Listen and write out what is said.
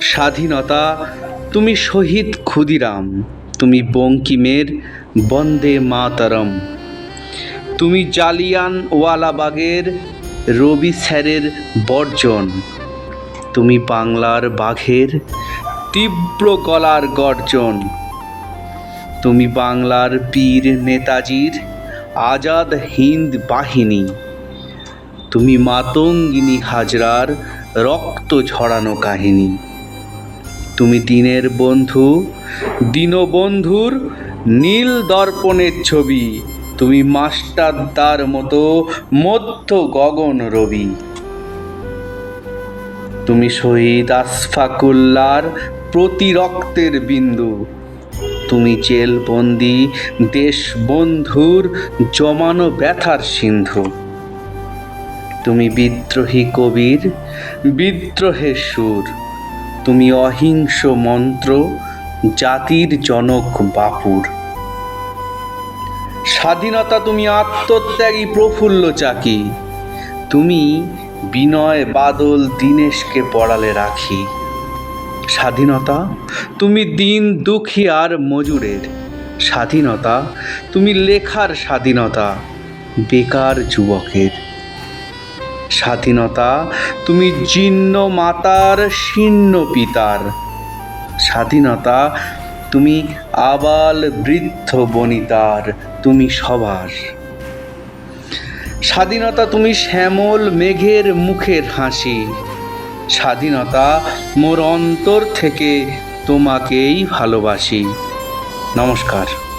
স্বাধীনতা, তুমি শহীদ ক্ষুদিরাম, তুমি বঙ্কিমের বন্দে মাতরম। তুমি জালিয়ান ওয়ালাবাগের রবি স্যারের বর্জন। তুমি বাংলার বাঘের তীব্র গলার গর্জন। তুমি বাংলার পীর নেতাজির আজাদ হিন্দ বাহিনী। তুমি মাতঙ্গিনী হাজরার রক্ত ঝরানো কাহিনী। তুমি দিনের বন্ধু, দীনবন্ধুর নীল দর্পণের ছবি, তুমি মাস্টারদার মতো মধ্য গগন রবি। তুমি শহীদ আশফাকুল্লার প্রতি রক্তের বিন্দু, তুমি জেলবন্দি দেশবন্ধুর জমানো ব্যথার সিন্ধু। তুমি বিদ্রোহী কবির বিদ্রোহের সুর তুমি অহিংস মন্ত্র, জাতির জনক বাপুর। স্বাধীনতা তুমি আত্মত্যাগী প্রফুল্ল চাকি। তুমি বিনয় বাদল দীনেশকে পড়ালে রাখি। স্বাধীনতা তুমি দিন দুঃখী আর মজুরের। স্বাধীনতা তুমি লেখার স্বাধীনতা, বেকার যুবকের। স্বাধীনতা, তুমি জীর্ণ মাতার শীর্ণ পিতার। স্বাধীনতা, তুমি আবাল বৃদ্ধ বনিতার, তুমি সবার। স্বাধীনতা, তুমি শ্যামল মেঘের মুখের হাসি। স্বাধীনতা, মোর অন্তর থেকে তোমাকেই ভালোবাসি। নমস্কার।